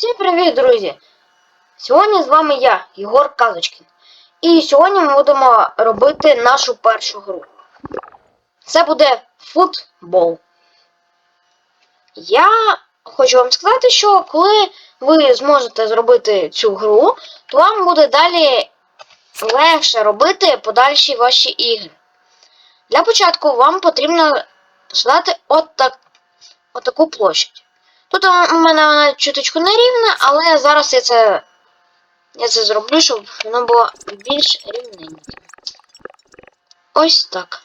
Всім привіт, друзі! Сьогодні з вами я, Єгор Казочкін. І сьогодні ми будемо робити нашу першу гру. Це буде футбол. Я хочу вам сказати, що коли ви зможете зробити цю гру, то вам буде далі легше робити подальші ваші ігри. Для початку вам потрібно задати от, так, от таку площадь. Тут у мене вона чуточку нерівна, але зараз я це я це зроблю, щоб воно було більш рівненьке. Ось так.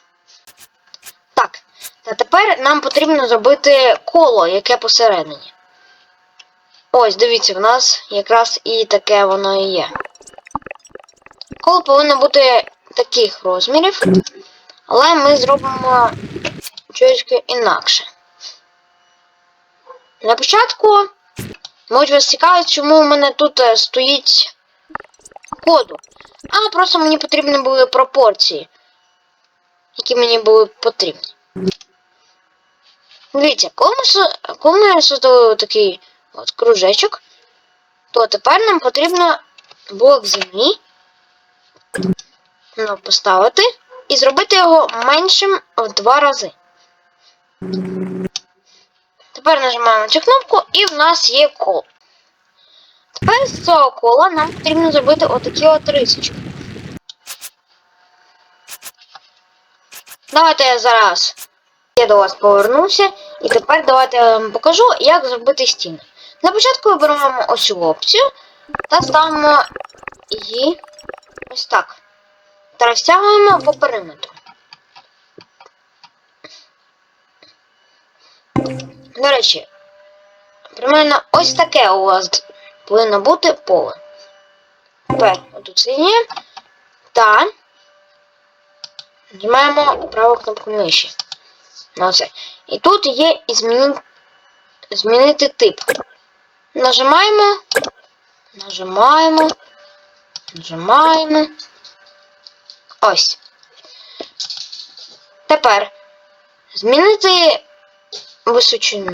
Так. Та тепер нам потрібно зробити коло, яке посередині. Ось, дивіться, в нас якраз і таке воно і є. Коло повинно бути таких розмірів, але ми зробимо чуть інакше. На початку, може вас цікавить, чому у мене тут е, стоїть коду. А просто мені потрібні були пропорції, які мені були потрібні. Дивіться, коли ми создали такий от кружечок, то тепер нам потрібно блок землі ну, поставити і зробити його меншим в два рази. Тепер нажимаємо на цю кнопку і в нас є коло. Тепер з цього кола нам потрібно зробити отакі от рисочки. Давайте я зараз я до вас повернуся, і тепер давайте я вам покажу, як зробити стіни. Для початку вибираємо ось цю опцію та ставимо її ось так. Та розтягуємо по периметру. До речі, примерно ось таке у вас повинно бути поле. Тепер отут синє. Та нажимаємо праву кнопку миші. На оце. І тут є і зміни... змінити тип. Нажимаємо, нажимаємо, нажимаємо. Ось. Тепер змінити височину.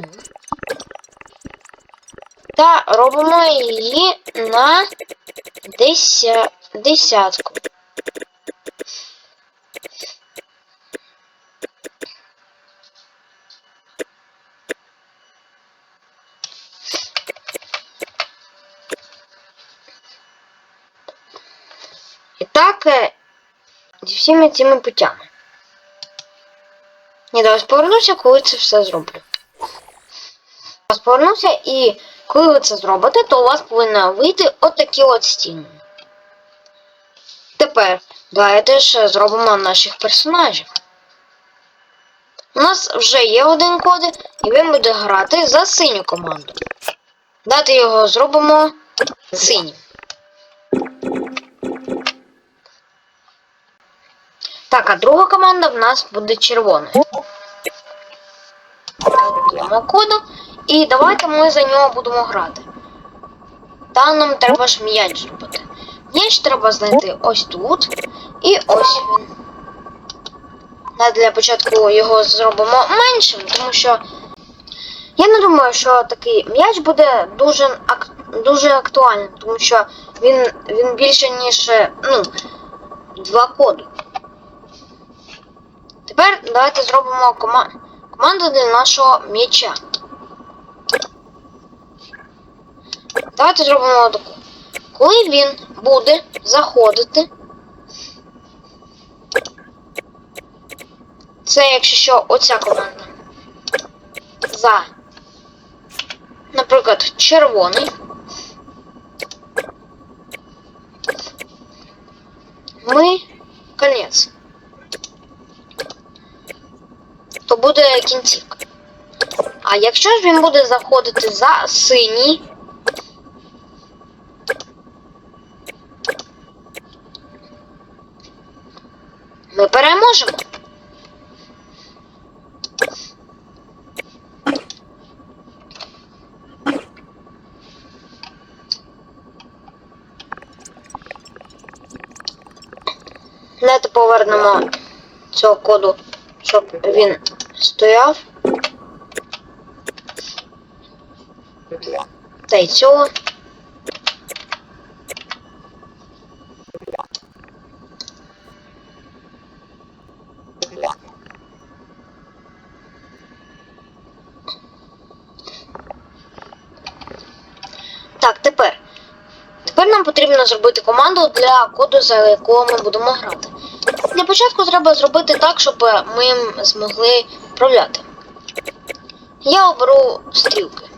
Та робимо її на деся... десятку. І так, е, зі всіма цими путями. Я до вас повернуся, коли це все зроблю. Вас повернуся і коли ви це зробите, то у вас повинна вийти отакі от стіни. Тепер давайте ж зробимо наших персонажів. У нас вже є один код, і він буде грати за синю команду. Дати його зробимо синім. Так, а друга команда в нас буде червоною. Коду. І давайте ми за нього будемо грати. Та нам треба ж м'яч зробити. М'яч треба знайти ось тут. І ось він. Для початку його зробимо меншим, тому що я не думаю, що такий м'яч буде дуже дуже актуальним, тому що він він більше, ніж ну, два коду. Тепер давайте зробимо кома... команду для нашого м'яча. Давайте зробимо таку. Коли він буде заходити, це якщо що оця команда. За, наприклад, червоний. Ми конець. То буде кінцівка. А якщо ж він буде заходити за синій, ми переможемо. Давайте повернемо цього коду, щоб він стояв. Та й цього. Так, тепер. Тепер нам потрібно зробити команду для коду, за якого ми будемо грати. Для початку треба зробити так, щоб ми змогли управляти. Я оберу стрілки.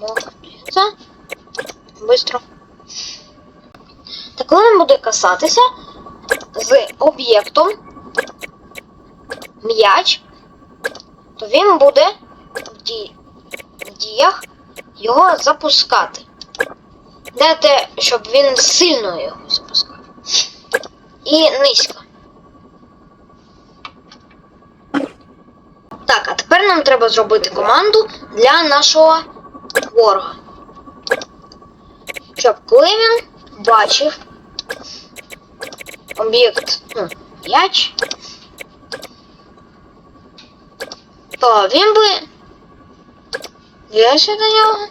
Мог це бистро. Та коли він буде касатися з об'єктом м'яч, то він буде в, в діях його запускати. Дайте, щоб він сильно його запускав. І низько. Так, а тепер нам треба зробити команду для нашого ворога. Щоб коли він бачив об'єкт, ну, м'яч, то він би Дивився до нього.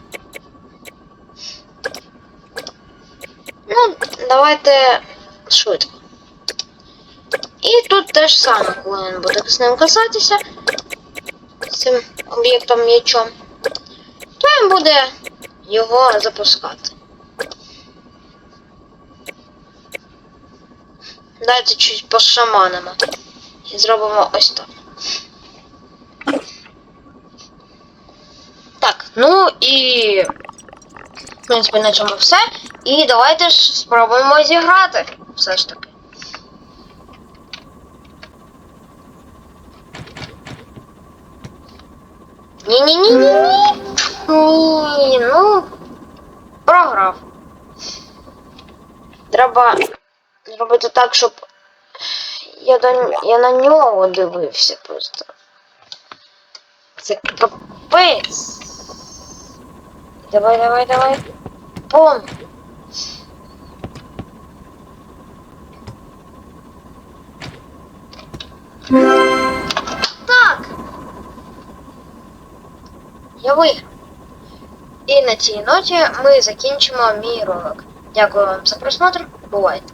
Ну, давайте швидко. І тут теж саме, коли він буде з ним касатися, цим об'єктом м'ячом, то він буде його запускати. Давайте чуть пошаманимо. І зробимо ось так. Так, ну і. В принципі, на цьому все. І давайте ж спробуємо зіграти. Все ж таки. Ні-ні-ні-ні-ні. Ні, ну. Програв. Треба зробити так, щоб. Я, до... я на нього дивився просто. Це капець. Давай, давай, давай. Пом. Так. Я виграв. І на цій ноті ми закінчимо мій ролик. Дякую вам за просмотр. Бувайте.